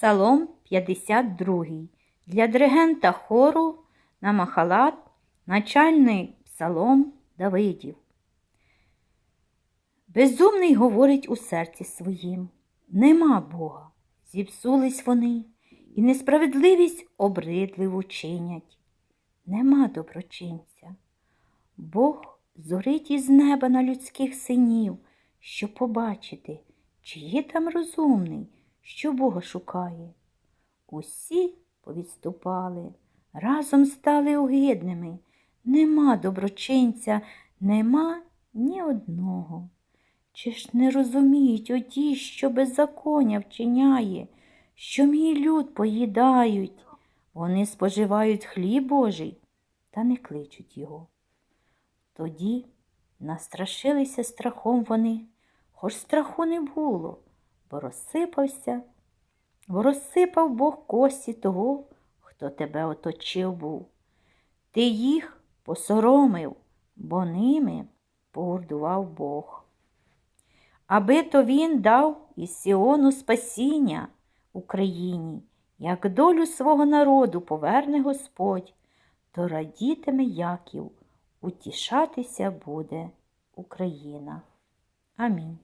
Псалом 52. Для диригента хору на махалат начальний псалом Давидів. Безумний говорить у серці своїм. Нема Бога. Зіпсулись вони, і несправедливість обридливу чинять. Нема доброчинця. Бог зорить із неба на людських синів, щоб побачити, чи є там розумний, що Бога шукає. Усі повідступали, разом стали огидними. Нема доброчинця, нема ні одного. Чи ж не розуміють оті, що беззаконня вчиняє, що мій люд поїдають? Вони споживають хліб Божий та не кличуть його. Тоді настрашилися страхом вони, хоч страху не було, бо розсипався, бо розсипав Бог кості того, хто тебе оточив був. Ти їх посоромив, бо ними погордував Бог. Аби то він дав із Сіону спасіння Україні, як долю свого народу поверне Господь, то радітиме Яків, утішатися буде Україна. Амінь.